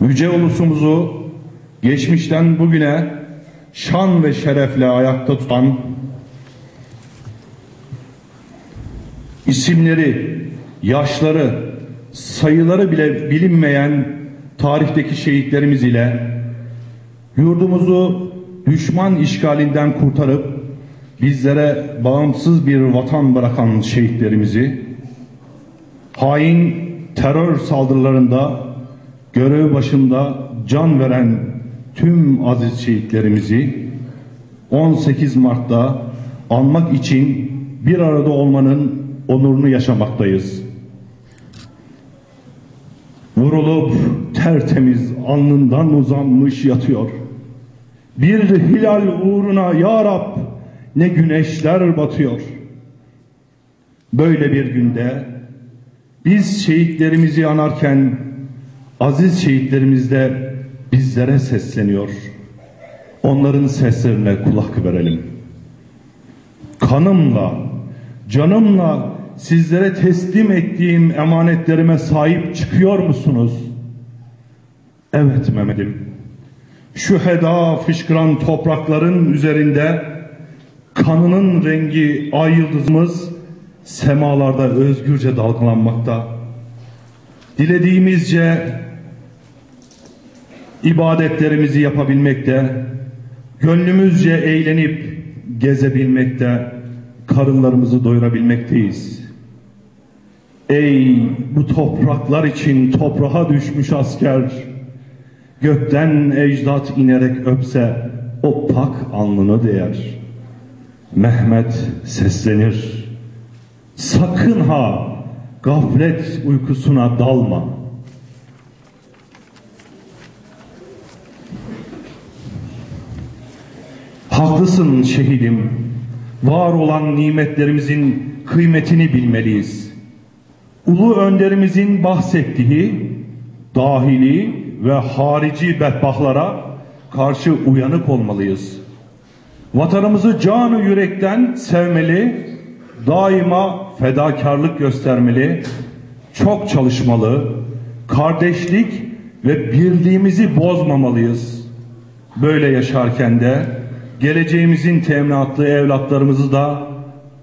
Yüce ulusumuzu geçmişten bugüne şan ve şerefle ayakta tutan isimleri, yaşları, sayıları bile bilinmeyen tarihteki şehitlerimiz ile yurdumuzu düşman işgalinden kurtarıp bizlere bağımsız bir vatan bırakan şehitlerimizi hain terör saldırılarında görev başında can veren tüm aziz şehitlerimizi 18 Mart'ta anmak için bir arada olmanın onurunu yaşamaktayız. Vurulup tertemiz alnından uzanmış yatıyor. Bir hilal uğruna ya Rab ne güneşler batıyor. Böyle bir günde biz şehitlerimizi anarken aziz şehitlerimiz de bizlere sesleniyor. Onların seslerine kulak verelim. Kanımla, canımla sizlere teslim ettiğim emanetlerime sahip çıkıyor musunuz? Evet Mehmet'im. Şu heda fışkıran toprakların üzerinde kanının rengi ay yıldızımız semalarda özgürce dalgalanmakta. Dilediğimizce ibadetlerimizi yapabilmekte, gönlümüzce eğlenip gezebilmekte, karınlarımızı doyurabilmekteyiz. Ey bu topraklar için toprağa düşmüş asker, gökten ecdat inerek öpse o pak alnını değer. Mehmet seslenir. Sakın ha gaflet uykusuna dalma. Haklısın şehidim. Var olan nimetlerimizin kıymetini bilmeliyiz. Ulu önderimizin bahsettiği dahili ve harici bedbahtlara karşı uyanık olmalıyız. Vatanımızı canı yürekten sevmeli, daima fedakarlık göstermeli, çok çalışmalı, kardeşlik ve birliğimizi bozmamalıyız. Böyle yaşarken de geleceğimizin teminatlı evlatlarımızı da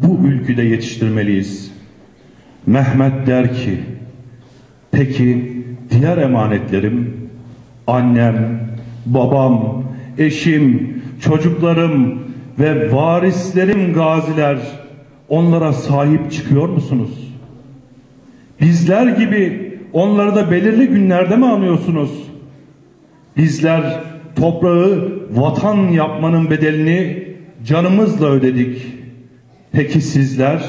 bu ülküde yetiştirmeliyiz. Mehmet der ki, peki diğer emanetlerim, annem, babam, eşim, çocuklarım ve varislerim gaziler onlara sahip çıkıyor musunuz? Bizler gibi onları da belirli günlerde mi anıyorsunuz? Bizler toprağı vatan yapmanın bedelini canımızla ödedik. Peki sizler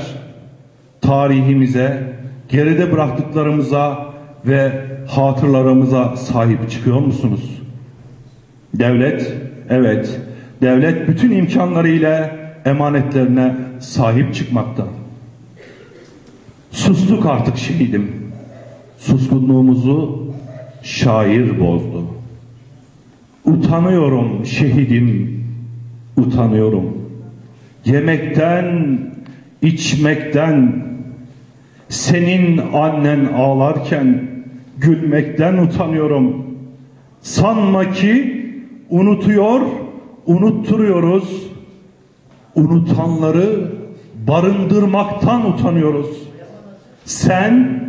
tarihimize, geride bıraktıklarımıza ve hatırlarımıza sahip çıkıyor musunuz? Devlet, evet, devlet bütün imkanlarıyla emanetlerine sahip çıkmakta. Sustuk artık şehidim. Suskunluğumuzu şair bozdu. Utanıyorum şehidim, utanıyorum. Yemekten, içmekten, senin annen ağlarken gülmekten utanıyorum. Sanma ki unutuyor, unutturuyoruz. Unutanları barındırmaktan utanıyoruz. Sen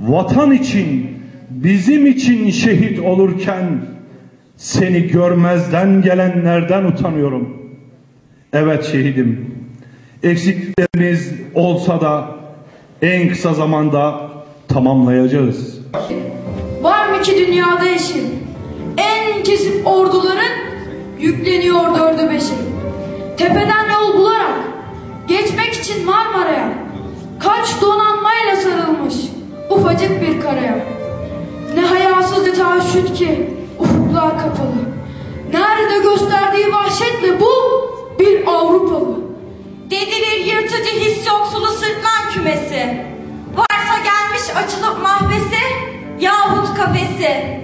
vatan için, bizim için şehit olurken seni görmezden gelenlerden utanıyorum. Evet şehidim. Eksiklerimiz olsa da en kısa zamanda tamamlayacağız. Var mı ki dünyada eşi? En kesip orduların yükleniyor dördü beşi. Tepeden yol bularak geçmek için Marmara'ya kaç donanmayla sarılmış ufacık bir karaya. Ne hayasızca taşüt ki ufuklar kapalı. Nerede gösterdiği vahşetle bu bir Avrupalı. Bir yırtıcı his yoksulu sırtlan kümesi. Varsa gelmiş açılıp mahvesi yahut kafesi.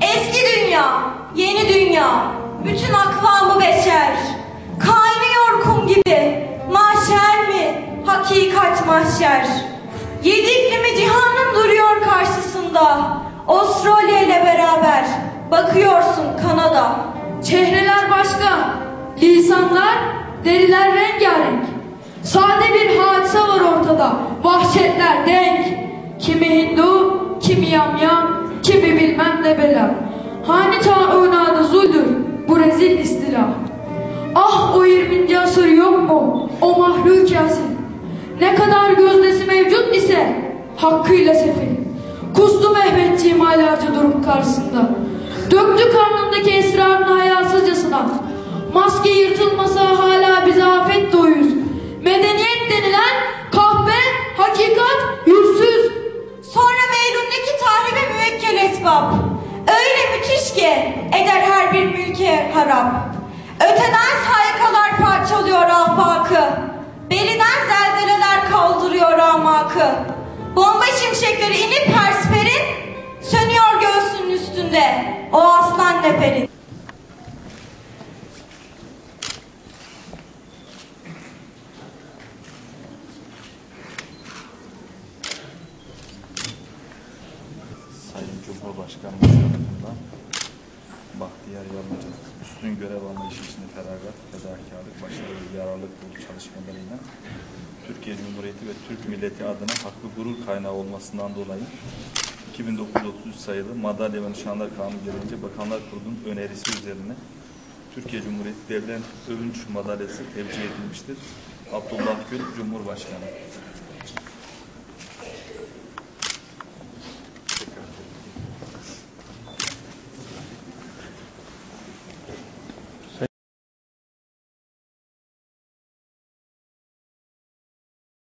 Eski dünya, yeni dünya, bütün akvamı beşer. Kaynıyor kum gibi, mahşer mi, hakikat mahşer. Yedi iklimi cihanın duruyor karşısında. Avustralya ile beraber bakıyorsun Kanada. Çehreler başka, lisanlar, deriler rengarenk. Sade bir hadise var ortada, vahşetler denk. Kimi Hindu, kimi yamyam, kimi bilmem ne bela. Hani ta önadı zuldür, bu rezil istila. Ah o 20. asır yok mu, o mahluk yasin. Ne kadar gözdesi mevcut ise, hakkıyla sefil. Kustu Mehmetciğim aylarca durup karşısında. Döktü karnındaki esrarını hayasızcasına. Maske yırtılmasa hala bize afet doyuz. Medeniyet denilen kahve, hakikat, yüzsüz. Sonra Meylül'deki tahribe müvekkel esbab. Öyle müthiş ki eder her bir mülke harap. Öteden saykalar parçalıyor afakı. Beriden zelzeleler kaldırıyor amakı. Bomba şimşekleri inip persperin, sönüyor göğsünün üstünde o aslan neferin. Sayın Cumhurbaşkanımız tarafından Bahtiyar Yalnızca üstün görev anlayışı içinde feragat, fedakarlık, başarı ve yararlılık dolu çalışmalarıyla Türkiye Cumhuriyeti ve Türk milleti adına haklı gurur kaynağı olmasından dolayı 2933 sayılı madalya ve nişanlar kanunu gereğince Bakanlar Kurulu'nun önerisi üzerine Türkiye Cumhuriyeti Devlet Övünç Madalyası tevcih edilmiştir. Abdullah Gül Cumhurbaşkanı.